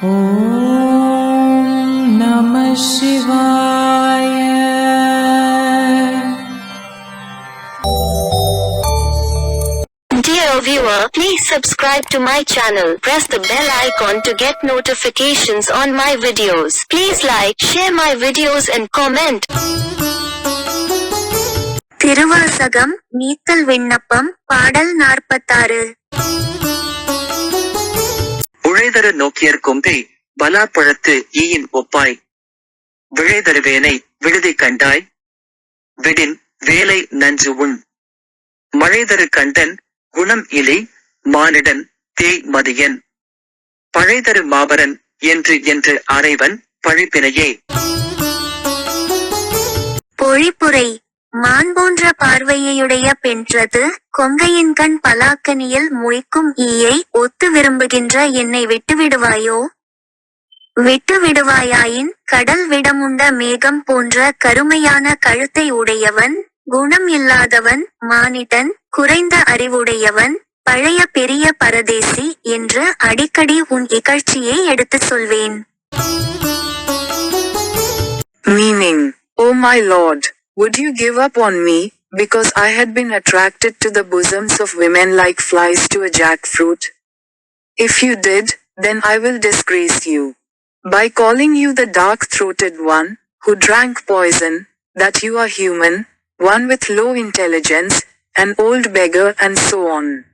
ஓம் நம சிவாய Dear viewer, please subscribe to my channel. Press the bell icon to get notifications on my videos. Please like, share my videos and comment. Thiruvasagam நீக்கல் விண்ணப்பம் பாடல் நாற்பத்தாறு உழைதரு நோக்கியர் கொம்பே பலாப்பழத்து ஈயின் ஒப்பாய். விழைதருவேனை விடுதி கண்டாய். விடின் வேலை நஞ்சு உண். மழைதரு கண்டன் குணம் இலி மானிடன் தேய் மதியன். பழைதரு மாபரன் என்று என்று அறைவன் பழிப்பினையே. பொழிப்புரை மான் போன்ற பார்வையுடைய பெண்றது கொங்கையின் கண் பலாக்கனியில் முழிக்கும் ஈயை ஒத்து விரும்புகின்ற என்னை விட்டுவிடுவாயோ? விட்டு விடுவாயாயின் கடல் விடமுண்ட மேகம் போன்ற கருமையான கழுத்தை உடையவன் குணம் இல்லாதவன் மானிடன் குறைந்த அறிவுடையவன் பழைய பெரிய பரதேசி என்று அடிக்கடி உன் இகழ்ச்சியை எடுத்துச் சொல்வேன். Meaning, oh my lord would you give up on me, because I had been attracted to the bosoms of women like flies to a jackfruit? If you did, then I will disgrace you. By calling you the dark throated one, who drank poison, that you are human, one with low intelligence, an old beggar and so on.